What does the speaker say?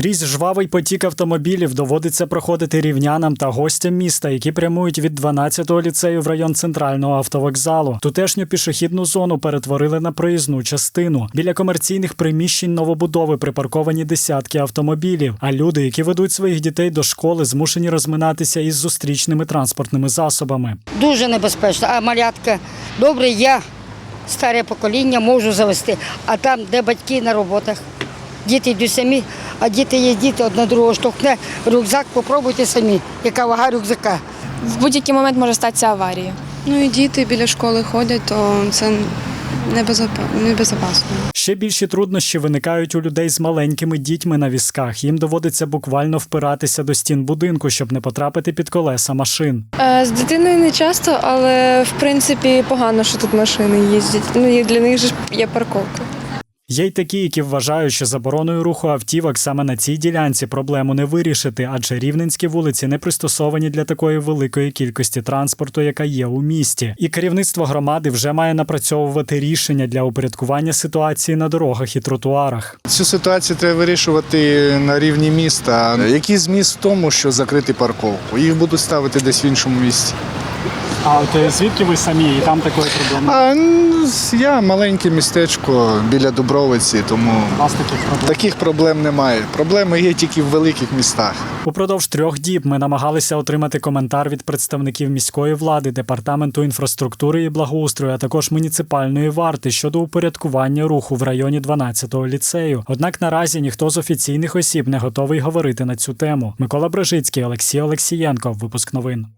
Крізь жвавий потік автомобілів доводиться проходити рівнянам та гостям міста, які прямують від 12-го ліцею в район центрального автовокзалу. Тутешню пішохідну зону перетворили на проїзну частину. Біля комерційних приміщень новобудови припарковані десятки автомобілів. А люди, які ведуть своїх дітей до школи, змушені розминатися із зустрічними транспортними засобами. Дуже небезпечно. А малятка, добре, я старе покоління можу завести. А там, де батьки на роботах, діти йдуть самі, а діти є діти, одне другого штовхне. Рюкзак попробуйте самі, яка вага рюкзака. В будь-який момент може статися аварія. Ну і діти біля школи ходять, то це небезопасно. Ще більші труднощі виникають у людей з маленькими дітьми на візках. Їм доводиться буквально впиратися до стін будинку, щоб не потрапити під колеса машин. Е, З дитиною не часто, але в принципі погано, що тут машини їздять. Ну і для них ж є парковка. Є й такі, які вважають, що забороною руху автівок саме на цій ділянці проблему не вирішити, адже рівненські вулиці не пристосовані для такої великої кількості транспорту, яка є у місті. І керівництво громади вже має напрацьовувати рішення для упорядкування ситуації на дорогах і тротуарах. Цю ситуацію треба вирішувати на рівні міста. Який зміст в тому, що закрити парковку? Їх будуть ставити десь в іншому місці. А от звідки ви самі і там такої проблеми? А ну, я маленьке містечко біля Дубровиці, тому У вас таких проблем? таких проблем немає. Проблеми є тільки в великих містах. Упродовж трьох діб ми намагалися отримати коментар від представників міської влади, департаменту інфраструктури і благоустрою, а також муніципальної варти щодо упорядкування руху в районі 12-го ліцею. Однак наразі ніхто з офіційних осіб не готовий говорити на цю тему. Микола Брежицький, Олексій Олексієнко. Випуск новин.